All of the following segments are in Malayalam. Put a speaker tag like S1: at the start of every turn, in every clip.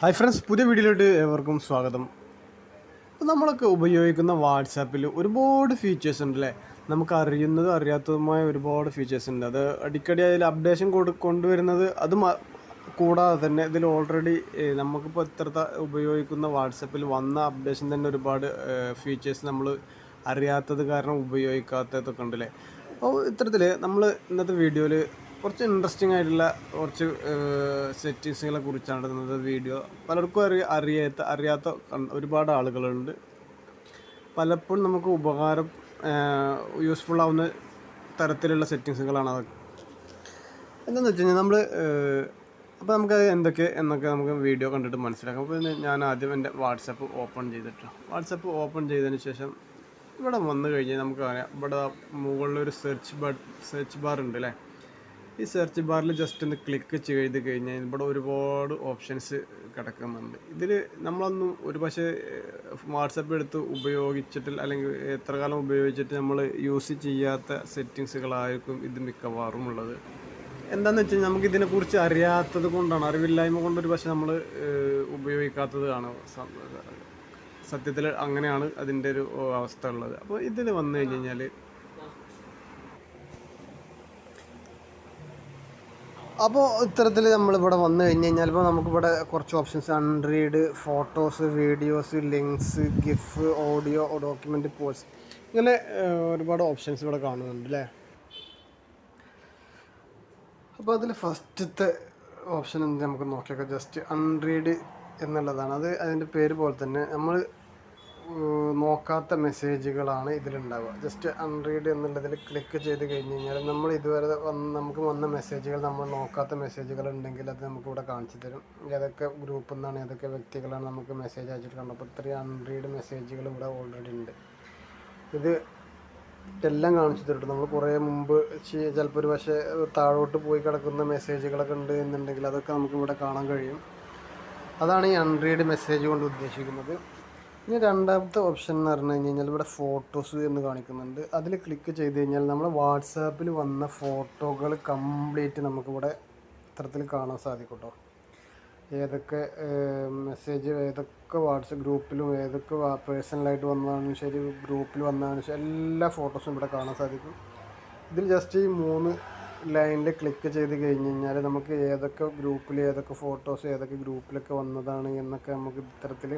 S1: ഹായ് ഫ്രണ്ട്സ് പുതിയ വീഡിയോയിലോട്ട് ഏവർക്കും സ്വാഗതം. ഇപ്പോൾ നമ്മളൊക്കെ ഉപയോഗിക്കുന്ന വാട്സാപ്പിൽ ഒരുപാട് ഫീച്ചേഴ്സ് ഉണ്ട് അല്ലേ നമുക്ക് അറിയുന്നതും അറിയാത്തതുമായ ഒരുപാട് ഫീച്ചേഴ്സ് ഉണ്ട്. അത് അടിക്കടി അതിൽ അപ്ഡേഷൻ കൊടു കൊണ്ടുവരുന്നത് അത് കൂടാതെ തന്നെ ഇതിൽ ഓൾറെഡി നമുക്കിപ്പോൾ ഇത്ര ഉപയോഗിക്കുന്ന വാട്സാപ്പിൽ വന്ന അപ്ഡേഷൻ തന്നെ ഒരുപാട് ഫീച്ചേഴ്സ് നമ്മൾ അറിയാത്തത് കാരണം ഉപയോഗിക്കാത്തതൊക്കെ ഉണ്ട് അല്ലേ അപ്പോൾ ഇത്തരത്തിൽ നമ്മൾ ഇന്നത്തെ വീഡിയോയിൽ കുറച്ച് ഇൻട്രസ്റ്റിംഗ് ആയിട്ടുള്ള കുറച്ച് സെറ്റിങ്സുകളെ കുറിച്ചാണ് ഇന്നത്തെ വീഡിയോ പലർക്കും അറിയ അറിയാത്ത അറിയാത്ത ഒരുപാട് ആളുകളുണ്ട്. പലപ്പോഴും നമുക്ക് ഉപകാരം യൂസ്ഫുൾ ആവുന്ന തരത്തിലുള്ള സെറ്റിങ്സുകളാണ് അതൊക്കെ. എന്താണെന്ന് വെച്ച് കഴിഞ്ഞാൽ നമ്മൾ അപ്പോൾ നമുക്ക് എന്തൊക്കെ എന്നൊക്കെ നമുക്ക് വീഡിയോ കണ്ടിട്ട് മനസ്സിലാക്കാം. അപ്പോൾ ഞാൻ ആദ്യം എന്റെ വാട്സപ്പ് ഓപ്പൺ ചെയ്തിട്ട്. വാട്സപ്പ് ഓപ്പൺ ചെയ്തതിന് ശേഷം ഇവിടെ വന്നു കഴിഞ്ഞാൽ നമുക്ക് അറിയാം ഇവിടെ മുകളിലൊരു സെർച്ച് ബാർ സെർച്ച് ബാർ ഉണ്ട് അല്ലേ ഈ സെർച്ച് ബാറിൽ ജസ്റ്റ് ഒന്ന് ക്ലിക്ക് ചെയ്ത് കഴിഞ്ഞാൽ ഇവിടെ ഒരുപാട് ഓപ്ഷൻസ് കിടക്കുന്നുണ്ട്. ഇതിൽ നമ്മളൊന്നും ഒരു പക്ഷേ വാട്സപ്പ് എടുത്ത് ഉപയോഗിച്ചിട്ട് അല്ലെങ്കിൽ എത്ര കാലം ഉപയോഗിച്ചിട്ട് നമ്മൾ യൂസ് ചെയ്യാത്ത സെറ്റിങ്സുകളായിരിക്കും ഇത് മിക്കവാറും ഉള്ളത്. എന്താണെന്ന് വെച്ച് കഴിഞ്ഞാൽ നമുക്ക് ഇതിനെക്കുറിച്ച് അറിയാത്തത് കൊണ്ടാണ് അറിവില്ലായ്മ കൊണ്ട് ഒരു പക്ഷേ നമ്മൾ ഉപയോഗിക്കാത്തതാണ് സത്യത്തിൽ അങ്ങനെയാണ് അതിന്റെ ഒരു അവസ്ഥ ഉള്ളത്. അപ്പോൾ ഇതിൽ വന്നു കഴിഞ്ഞ് കഴിഞ്ഞാൽ അപ്പോൾ ഇത്തരത്തിൽ നമ്മളിവിടെ വന്നു കഴിഞ്ഞ് കഴിഞ്ഞാൽ ഇപ്പോൾ നമുക്കിവിടെ കുറച്ച് options unread photos videos links GIF audio document polls ഇങ്ങനെ ഒരുപാട് ഓപ്ഷൻസ് ഇവിടെ കാണുന്നുണ്ട് അല്ലേ അപ്പോൾ അതിൽ ഫസ്റ്റത്തെ ഓപ്ഷൻ നമുക്ക് നോക്കിയൊക്കെ. ജസ്റ്റ് അൺറീഡ് എന്നുള്ളതാണ്. അത് അതിന്റെ പേര് പോലെ തന്നെ. നമ്മൾ നോക്കാത്ത മെസ്സേജുകളാണ് ഇതിലുണ്ടാവുക. ജസ്റ്റ് അൺറീഡ് എന്നുള്ളതിൽ ക്ലിക്ക് ചെയ്ത് കഴിഞ്ഞ് കഴിഞ്ഞാൽ നമ്മൾ ഇതുവരെ വന്ന് നമുക്ക് വന്ന മെസ്സേജുകൾ നമ്മൾ നോക്കാത്ത മെസ്സേജുകൾ ഉണ്ടെങ്കിൽ അത് നമുക്ക് ഇവിടെ കാണിച്ചു തരും. ഏതൊക്കെ ഗ്രൂപ്പിൽ നിന്നാണ് ഏതൊക്കെ വ്യക്തികളാണ് നമുക്ക് മെസ്സേജ് അയച്ചിട്ട് അപ്പോൾ ഇത്രയും അൺറീഡ് മെസ്സേജുകൾ ഇവിടെ ഓൾറെഡി ഉണ്ട്. ഇത് എല്ലാം കാണിച്ചു തരും നമ്മൾ കുറേ മുമ്പ് ചിലപ്പോൾ ഒരു പക്ഷേ താഴോട്ട് പോയി കിടക്കുന്ന മെസ്സേജുകളൊക്കെ ഉണ്ട് എന്നുണ്ടെങ്കിൽ അതൊക്കെ നമുക്ക് ഇവിടെ കാണാൻ കഴിയും. അതാണ് ഈ അൺറീഡ് മെസ്സേജ് കൊണ്ട് ഉദ്ദേശിക്കുന്നത്. ഇനി രണ്ടാമത്തെ ഓപ്ഷൻ എന്ന് പറഞ്ഞു കഴിഞ്ഞാൽ ഇവിടെ ഫോട്ടോസ് എന്ന് കാണിക്കുന്നുണ്ട്. അതിൽ ക്ലിക്ക് ചെയ്ത് കഴിഞ്ഞാൽ നമ്മൾ വാട്സാപ്പിൽ വന്ന ഫോട്ടോകൾ കംപ്ലീറ്റ് നമുക്കിവിടെ ഇത്തരത്തിൽ കാണാൻ സാധിക്കും ഏതൊക്കെ മെസ്സേജ് ഏതൊക്കെ വാട്സപ്പ് ഗ്രൂപ്പിലും ഏതൊക്കെ പേഴ്സണലായിട്ട് വന്നതാണെങ്കിലും ശരി ഗ്രൂപ്പിൽ വന്നതാണെങ്കിലും ശരി എല്ലാ ഫോട്ടോസും ഇവിടെ കാണാൻ സാധിക്കും. ഇതിൽ ജസ്റ്റ് ഈ മൂന്ന് ലൈനിൽ ക്ലിക്ക് ചെയ്ത് കഴിഞ്ഞ് കഴിഞ്ഞാൽ നമുക്ക് ഏതൊക്കെ ഗ്രൂപ്പിൽ ഏതൊക്കെ ഫോട്ടോസ് ഏതൊക്കെ ഗ്രൂപ്പിലൊക്കെ വന്നതാണ് എന്നൊക്കെ നമുക്ക് ഇത്തരത്തിൽ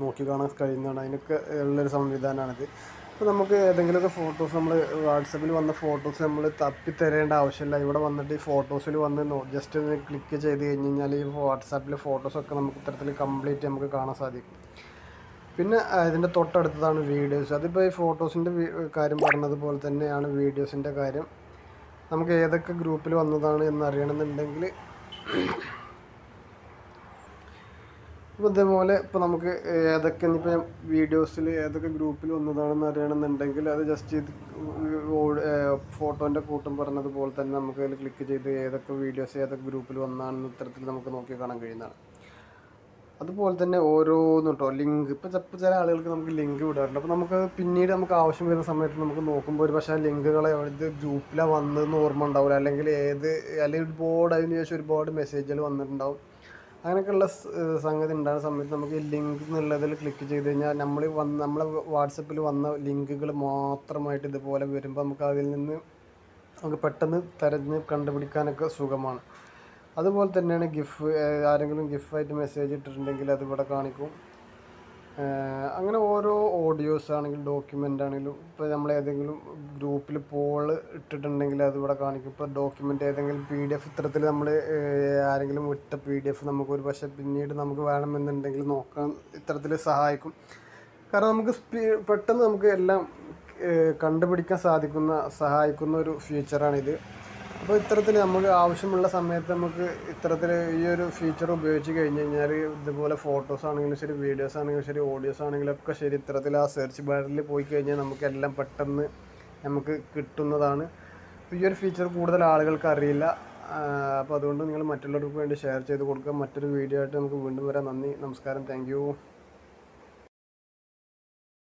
S1: നോക്കി കാണാൻ കഴിയുന്നതാണ്. അതിനൊക്കെ ഉള്ളൊരു സംവിധാനമാണിത്. അപ്പോൾ നമുക്ക് ഏതെങ്കിലുമൊക്കെ ഫോട്ടോസ് നമ്മൾ വാട്സപ്പിൽ വന്ന ഫോട്ടോസ് നമ്മൾ തപ്പി തരേണ്ട ആവശ്യമില്ല. ഇവിടെ വന്നിട്ട് ഈ ഫോട്ടോസിൽ വന്ന് ജസ്റ്റ് ഒന്ന് ക്ലിക്ക് ചെയ്ത് കഴിഞ്ഞ് കഴിഞ്ഞാൽ ഈ വാട്സാപ്പിലെ ഫോട്ടോസൊക്കെ നമുക്ക് ഇത്തരത്തിൽ കംപ്ലീറ്റ് നമുക്ക് കാണാൻ സാധിക്കും. പിന്നെ ഇതിന്റെ തൊട്ടടുത്തതാണ് വീഡിയോസ് അതിപ്പോൾ ഈ ഫോട്ടോസിന്റെ കാര്യം പറഞ്ഞതുപോലെ തന്നെയാണ് വീഡിയോസിന്റെ കാര്യം. നമുക്ക് ഏതൊക്കെ ഗ്രൂപ്പിൽ വന്നതാണ് എന്ന് ഇപ്പോൾ ഇതേപോലെ ഇപ്പോൾ നമുക്ക് ഏതൊക്കെ ഇനിയിപ്പോൾ വീഡിയോസിൽ ഏതൊക്കെ ഗ്രൂപ്പിൽ വന്നതാണെന്ന് അറിയണമെന്നുണ്ടെങ്കിൽ അത് ജസ്റ്റ് ഇത് ഫോട്ടോന്റെ കൂട്ടം പറഞ്ഞതുപോലെ തന്നെ നമുക്ക് അതിൽ ക്ലിക്ക് ചെയ്ത് ഏതൊക്കെ വീഡിയോസ് ഏതൊക്കെ ഗ്രൂപ്പിൽ വന്നാണെന്ന് ഇത്തരത്തിൽ നമുക്ക് നോക്കി കാണാൻ കഴിയുന്നതാണ്. അതുപോലെ തന്നെ ഓരോന്നും കേട്ടോ ലിങ്ക്. ഇപ്പോൾ ചിലപ്പോൾ ചില ആളുകൾക്ക് നമുക്ക് ലിങ്ക് വിടാറുണ്ട്. അപ്പോൾ നമുക്ക് പിന്നീട് നമുക്ക് ആവശ്യം വരുന്ന സമയത്ത് നമുക്ക് നോക്കുമ്പോൾ ഒരു പക്ഷേ ആ ലിങ്കുകളെ ഇത് ഗ്രൂപ്പിലാണ് വന്നതെന്ന് ഓർമ്മ ഉണ്ടാവില്ല. അല്ലെങ്കിൽ ഏത് അല്ലെങ്കിൽ ഒരുപാട് അതിന് ശേഷം ഒരുപാട് മെസ്സേജുകൾ വന്നിട്ടുണ്ടാവും. അങ്ങനെയൊക്കെയുള്ള സംഗതി ഉണ്ടാകുന്ന സമയത്ത് നമുക്ക് ഈ ലിങ്ക് എന്നുള്ളതിൽ ക്ലിക്ക് ചെയ്ത് കഴിഞ്ഞാൽ നമ്മൾ വന്ന് നമ്മളെ വാട്സപ്പിൽ വന്ന ലിങ്കുകൾ മാത്രമായിട്ട് ഇതുപോലെ വരുമ്പോൾ നമുക്ക് അതിൽ നിന്ന് നമുക്ക് പെട്ടെന്ന് തിരഞ്ഞ് കണ്ടുപിടിക്കാനൊക്കെ സുഖമാണ്. അതുപോലെ തന്നെയാണ് ഗിഫ് ആരെങ്കിലും ഗിഫായിട്ട് മെസ്സേജ് ഇട്ടിട്ടുണ്ടെങ്കിൽ അതിവിടെ കാണിക്കും. അങ്ങനെ ഓരോ ഓഡിയോസ് ആണെങ്കിലും ഡോക്യുമെന്റ് ആണെങ്കിലും ഇപ്പോൾ നമ്മൾ ഏതെങ്കിലും ഗ്രൂപ്പിൽ പോൾ ഇട്ടിട്ടുണ്ടെങ്കിൽ അത് ഇവിടെ കാണിക്കും. ഇപ്പോൾ ഡോക്യുമെന്റ് ഏതെങ്കിലും പി ഡി എഫ് ഇത്തരത്തിൽ നമ്മൾ ആരെങ്കിലും വിട്ട പി ഡി എഫ് നമുക്ക് ഒരു പക്ഷേ പിന്നീട് നമുക്ക് വേണമെന്നുണ്ടെങ്കിൽ നോക്കാൻ ഇത്തരത്തിൽ സഹായിക്കും. കാരണം നമുക്ക് പെട്ടെന്ന് നമുക്ക് എല്ലാം കണ്ടുപിടിക്കാൻ സാധിക്കുന്ന സഹായിക്കുന്ന ഒരു ഫീച്ചറാണിത് അപ്പോൾ ഇത്തരത്തിൽ നമുക്ക് ആവശ്യമുള്ള സമയത്ത് നമുക്ക് ഇത്തരത്തിൽ ഈ ഒരു ഫീച്ചർ ഉപയോഗിച്ച് കഴിഞ്ഞ് കഴിഞ്ഞാൽ ഇതുപോലെ ഫോട്ടോസ് ആണെങ്കിലും ശരി വീഡിയോസ് ആണെങ്കിലും ശരി ഓഡിയോസ് ആണെങ്കിലും ഒക്കെ ശരി ഇത്തരത്തിൽ ആ സെർച്ച് ബാറിൽ പോയി കഴിഞ്ഞാൽ നമുക്ക് എല്ലാം പെട്ടെന്ന് നമുക്ക് കിട്ടുന്നതാണ്. ഈ ഒരു ഫീച്ചർ കൂടുതൽ ആളുകൾക്ക് അറിയില്ല. അപ്പോൾ അതുകൊണ്ട് നിങ്ങൾ മറ്റുള്ളവർക്ക് വേണ്ടി ഷെയർ ചെയ്ത് കൊടുക്കുക. മറ്റൊരു വീഡിയോ ആയിട്ട് നമുക്ക് വീണ്ടും വരാം. നന്ദി നമസ്കാരം. താങ്ക്